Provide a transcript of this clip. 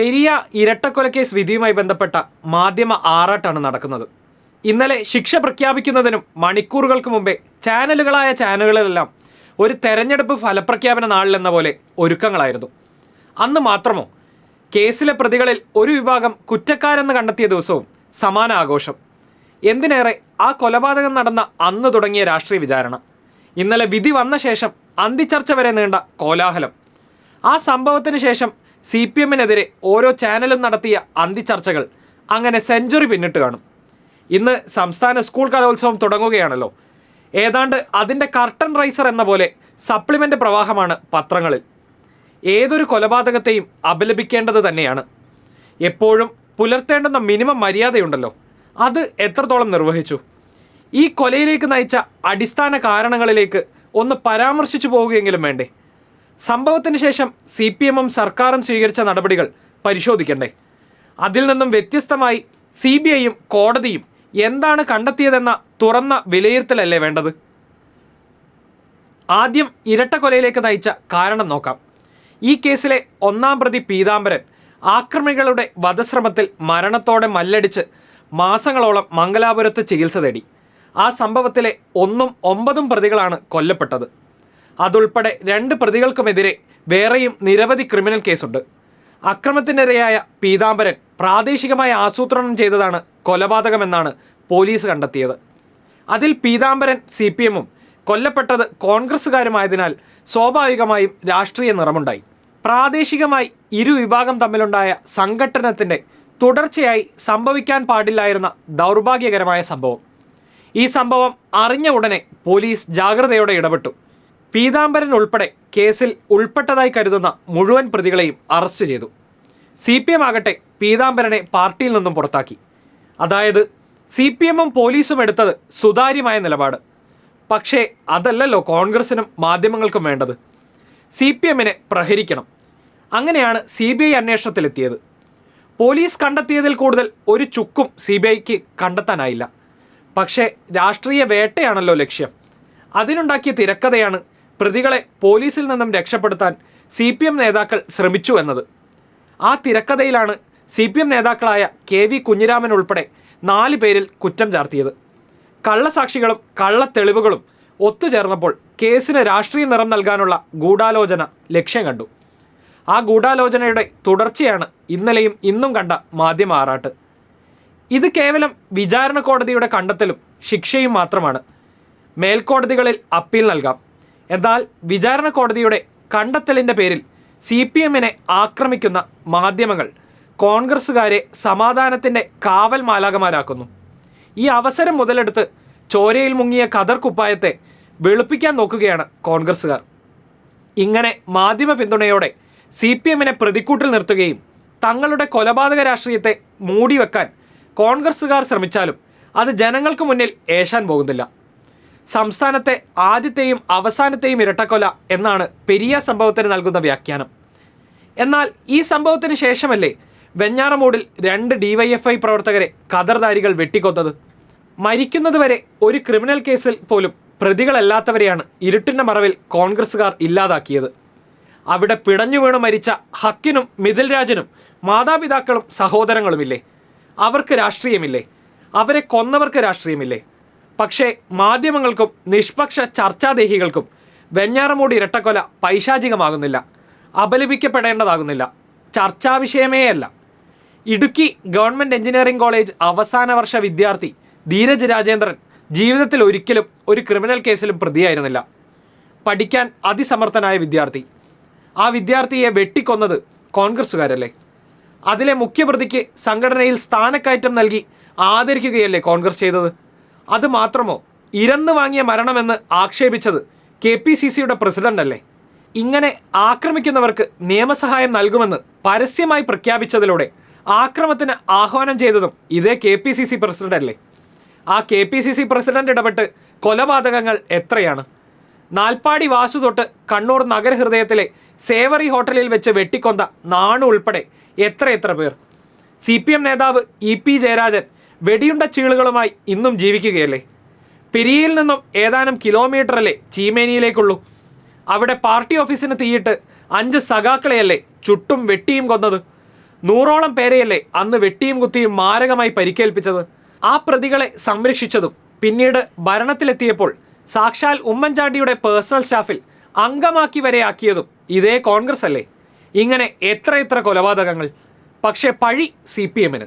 പെരിയ ഇരട്ടക്കൊലക്കേസ് വിധിയുമായി ബന്ധപ്പെട്ട മാധ്യമ ആറാട്ടാണ് നടക്കുന്നത്. ഇന്നലെ ശിക്ഷ പ്രഖ്യാപിക്കുന്നതിനും മണിക്കൂറുകൾക്ക് മുമ്പേ ചാനലുകളായ ചാനലുകളിലെല്ലാം ഒരു തെരഞ്ഞെടുപ്പ് ഫലപ്രഖ്യാപന നാളിലെന്ന പോലെ ഒരുക്കങ്ങളായിരുന്നു. അന്ന് മാത്രമോ കേസിലെ പ്രതികളിൽ ഒരു വിഭാഗം കുറ്റക്കാരെന്ന് കണ്ടെത്തിയ ദിവസവും സമാന ആഘോഷം. എന്തിനേറെ ആ കൊലപാതകം നടന്ന അന്ന് തുടങ്ങിയ രാഷ്ട്രീയ വിചാരണ. ഇന്നലെ വിധി വന്ന ശേഷം അന്തിച്ചർച്ച വരെ നീണ്ട കോലാഹലം. ആ സംഭവത്തിന് ശേഷം സി പി എമ്മിനെതിരെ ഓരോ ചാനലും നടത്തിയ അന്തിചർച്ചകൾ അങ്ങനെ സെഞ്ചുറി പിന്നിട്ട് കാണും. ഇന്ന് സംസ്ഥാന സ്കൂൾ കലോത്സവം തുടങ്ങുകയാണല്ലോ. ഏതാണ്ട് അതിന്റെ കർട്ടൺ റൈസർ എന്ന പോലെ സപ്ലിമെന്റ് പ്രവാഹമാണ് പത്രങ്ങളിൽ. ഏതൊരു കൊലപാതകത്തെയും അപലപിക്കേണ്ടത് തന്നെയാണ്. എപ്പോഴും പുലർത്തേണ്ടുന്ന മിനിമം മര്യാദയുണ്ടല്ലോ. അത് എത്രത്തോളം നിർവഹിച്ചു? ഈ കൊലയിലേക്ക് നയിച്ച അടിസ്ഥാന കാരണങ്ങളിലേക്ക് ഒന്ന് പരാമർശിച്ചു പോവുകയെങ്കിലും വേണ്ടേ? സംഭവത്തിന് ശേഷം സി പി എമ്മും സർക്കാരും സ്വീകരിച്ച നടപടികൾ പരിശോധിക്കണ്ടേ? അതിൽ നിന്നും വ്യത്യസ്തമായി സി ബി ഐയും കോടതിയും എന്താണ് കണ്ടെത്തിയതെന്ന തുറന്ന വിലയിരുത്തലല്ലേ വേണ്ടത്? ആദ്യം ഇരട്ട കൊലയിലേക്ക് നയിച്ച കാരണം നോക്കാം. ഈ കേസിലെ ഒന്നാം പ്രതി പീതാംബരൻ ആക്രമികളുടെ വധശ്രമത്തിൽ മരണത്തോടെ മല്ലടിച്ച് മാസങ്ങളോളം മംഗലാപുരത്ത് ചികിത്സ തേടി. ആ സംഭവത്തിലെ ഒന്നും ഒമ്പതും പ്രതികളാണ് കൊല്ലപ്പെട്ടത്. അതുൾപ്പെടെ രണ്ട് പ്രതികൾക്കുമെതിരെ വേറെയും നിരവധി ക്രിമിനൽ കേസുണ്ട്. അക്രമത്തിനിരയായ പീതാംബരൻ പ്രാദേശികമായി ആസൂത്രണം ചെയ്തതാണ് കൊലപാതകമെന്നാണ് പോലീസ് കണ്ടെത്തിയത്. അതിൽ പീതാംബരൻ സി പി എമ്മും കൊല്ലപ്പെട്ടത് കോൺഗ്രസ്സുകാരുമായതിനാൽ സ്വാഭാവികമായും രാഷ്ട്രീയ നിറമുണ്ടായി. പ്രാദേശികമായി ഇരു വിഭാഗം തമ്മിലുണ്ടായ സംഘട്ടനത്തിന്റെ തുടർച്ചയായി സംഭവിക്കാൻ പാടില്ലായിരുന്ന ദൗർഭാഗ്യകരമായ സംഭവം. ഈ സംഭവം അറിഞ്ഞ ഉടനെ പോലീസ് ജാഗ്രതയോടെ ഇടപെട്ടു. പീതാംബരൻ ഉൾപ്പെടെ കേസിൽ ഉൾപ്പെട്ടതായി കരുതുന്ന മുഴുവൻ പ്രതികളെയും അറസ്റ്റ് ചെയ്തു. സി പി എം ആകട്ടെ പീതാംബരനെ പാർട്ടിയിൽ നിന്നും പുറത്താക്കി. അതായത് സി പി എമ്മും പോലീസും എടുത്തത് സുതാര്യമായ നിലപാട്. പക്ഷേ അതല്ലല്ലോ കോൺഗ്രസിനും മാധ്യമങ്ങൾക്കും വേണ്ടത്. സി പി എമ്മിനെ പ്രഹരിക്കണം. അങ്ങനെയാണ് സി ബി ഐ അന്വേഷണത്തിലെത്തിയത്. പോലീസ് കണ്ടെത്തിയതിൽ കൂടുതൽ ഒരു ചുക്കും സി ബി ഐക്ക് കണ്ടെത്താനായില്ല. പക്ഷേ രാഷ്ട്രീയ വേട്ടയാണല്ലോ ലക്ഷ്യം. അതിനുണ്ടാക്കിയ തിരക്കഥയാണ് പ്രതികളെ പോലീസിൽ നിന്നും രക്ഷപ്പെടുത്താൻ സി പി എം നേതാക്കൾ ശ്രമിച്ചു എന്നത്. ആ തിരക്കഥയിലാണ് സി പി എം നേതാക്കളായ കെ വി കുഞ്ഞിരാമൻ ഉൾപ്പെടെ നാല് പേരിൽ കുറ്റം ചാർത്തിയത്. കള്ളസാക്ഷികളും കള്ളത്തെളിവുകളും ഒത്തുചേർന്നപ്പോൾ കേസിന് രാഷ്ട്രീയ നിറം നൽകാനുള്ള ഗൂഢാലോചന ലക്ഷ്യം കണ്ടു. ആ ഗൂഢാലോചനയുടെ തുടർച്ചയാണ് ഇന്നലെയും ഇന്നും കണ്ട മാധ്യമ ആറാട്ട്. ഇത് കേവലം വിചാരണ കോടതിയുടെ കണ്ടെത്തലും ശിക്ഷയും മാത്രമാണ്. മേൽക്കോടതികളിൽ അപ്പീൽ നൽകാം. എന്നാൽ വിചാരണ കോടതിയുടെ കണ്ടെത്തലിന്റെ പേരിൽ സി പി എമ്മിനെ ആക്രമിക്കുന്ന മാധ്യമങ്ങൾ കോൺഗ്രസ്സുകാരെ സമാധാനത്തിന്റെ കാവൽ മാലാകമാരാക്കുന്നു ഈ അവസരം മുതലെടുത്ത് ചോരയിൽ മുങ്ങിയ കതർ കുപ്പായത്തെ വെളുപ്പിക്കാൻ നോക്കുകയാണ് കോൺഗ്രസ്സുകാർ. ഇങ്ങനെ മാധ്യമ പിന്തുണയോടെ സി പി എമ്മിനെ പ്രതിക്കൂട്ടിൽ നിർത്തുകയും തങ്ങളുടെ കൊലപാതക രാഷ്ട്രീയത്തെ മൂടിവെക്കാൻ കോൺഗ്രസ്സുകാർ ശ്രമിച്ചാലും അത് ജനങ്ങൾക്ക് മുന്നിൽ ഏശാൻ പോകുന്നില്ല. സംസ്ഥാനത്തെ ആദ്യത്തെയും അവസാനത്തെയും ഇരട്ടക്കൊല എന്നാണ് പെരിയ സംഭവത്തിന് നൽകുന്ന വ്യാഖ്യാനം. എന്നാൽ ഈ സംഭവത്തിന് ശേഷമല്ലേ വെഞ്ഞാറമൂടിൽ രണ്ട് ഡിവൈഎഫ്ഐ പ്രവർത്തകരെ കതർദാരികൾ വെട്ടിക്കൊന്നത്. മരിക്കുന്നതുവരെ ഒരു ക്രിമിനൽ കേസിൽ പോലും പ്രതികളല്ലാത്തവരെയാണ് ഇരുട്ടിന്റെ മറവിൽ കോൺഗ്രസ്സുകാർ ഇല്ലാതാക്കിയത്. അവിടെ പിടഞ്ഞു വീണ് മരിച്ച ഹക്കിനും മിഥിൽ രാജനും മാതാപിതാക്കളും സഹോദരങ്ങളുമില്ലേ? അവർക്ക് രാഷ്ട്രീയമില്ലേ? അവരെ കൊന്നവർക്ക് രാഷ്ട്രീയമില്ലേ? പക്ഷേ മാധ്യമങ്ങൾക്കും നിഷ്പക്ഷ ചർച്ചാദേഹികൾക്കും വെഞ്ഞാറമൂടി ഇരട്ടക്കൊല പൈശാചികമാകുന്നില്ല. അപലപിക്കപ്പെടേണ്ടതാകുന്നില്ല. ചർച്ചാ വിഷയമേ അല്ല ഇടുക്കി ഗവൺമെന്റ് എഞ്ചിനീയറിംഗ് കോളേജ് അവസാന വർഷ വിദ്യാർത്ഥി ധീരജ് രാജേന്ദ്രൻ ജീവിതത്തിൽ ഒരിക്കലും ഒരു ക്രിമിനൽ കേസിലും പ്രതിയായിരുന്നില്ല. പഠിക്കാൻ അതിസമർത്ഥനായ വിദ്യാർത്ഥി. ആ വിദ്യാർത്ഥിയെ വെട്ടിക്കൊന്നത് കോൺഗ്രസ്സുകാരല്ലേ? അതിലെ മുഖ്യപ്രതിക്ക് സംഘടനയിൽ സ്ഥാനക്കയറ്റം നൽകി ആദരിക്കുകയല്ലേ കോൺഗ്രസ് ചെയ്തത്? അത് മാത്രമോ? ഇരന്ന് വാങ്ങിയ മരണമെന്ന് ആക്ഷേപിച്ചത് കെ പി സി സിയുടെ പ്രസിഡന്റ് അല്ലേ ഇങ്ങനെ ആക്രമിക്കുന്നവർക്ക് നിയമസഹായം നൽകുമെന്ന് പരസ്യമായി പ്രഖ്യാപിച്ചതിലൂടെ ആക്രമത്തിന് ആഹ്വാനം ചെയ്തതും ഇതേ K P C C president അല്ലേ ആ K P C C president ഇടപെട്ട് കൊലപാതകങ്ങൾ എത്രയാണ്? നാൽപ്പാടി വാസു തൊട്ട് കണ്ണൂർ നഗരഹൃദയത്തിലെ സേവറി ഹോട്ടലിൽ വെച്ച് വെട്ടിക്കൊന്ന നാണു ഉൾപ്പെടെ എത്ര എത്ര പേർ? സി പി എം നേതാവ് ഇ പി ജയരാജൻ വെടിയുണ്ട ചീളുകളുമായി ഇന്നും ജീവിക്കുകയല്ലേ? പെരിയയിൽ നിന്നും ഏതാനും കിലോമീറ്ററല്ലേ ചീമേനിയിലേക്കുള്ളൂ. അവിടെ പാർട്ടി ഓഫീസിന് തീയിട്ട് അഞ്ച് സഖാക്കളെയല്ലേ ചുട്ടും വെട്ടിയും കൊന്നത്. നൂറോളം പേരെയല്ലേ അന്ന് വെട്ടിയും കുത്തിയും മാരകമായി പരിക്കേൽപ്പിച്ചത്. ആ പ്രതികളെ സംരക്ഷിച്ചതും പിന്നീട് ഭരണത്തിലെത്തിയപ്പോൾ സാക്ഷാൽ ഉമ്മൻചാണ്ടിയുടെ പേഴ്സണൽ സ്റ്റാഫിൽ അംഗമാക്കി വരെ ആക്കിയതും ഇതേ കോൺഗ്രസ് അല്ലേ ഇങ്ങനെ എത്ര എത്ര കൊലപാതകങ്ങൾ. പക്ഷേ പഴി സി പി എമ്മിന്.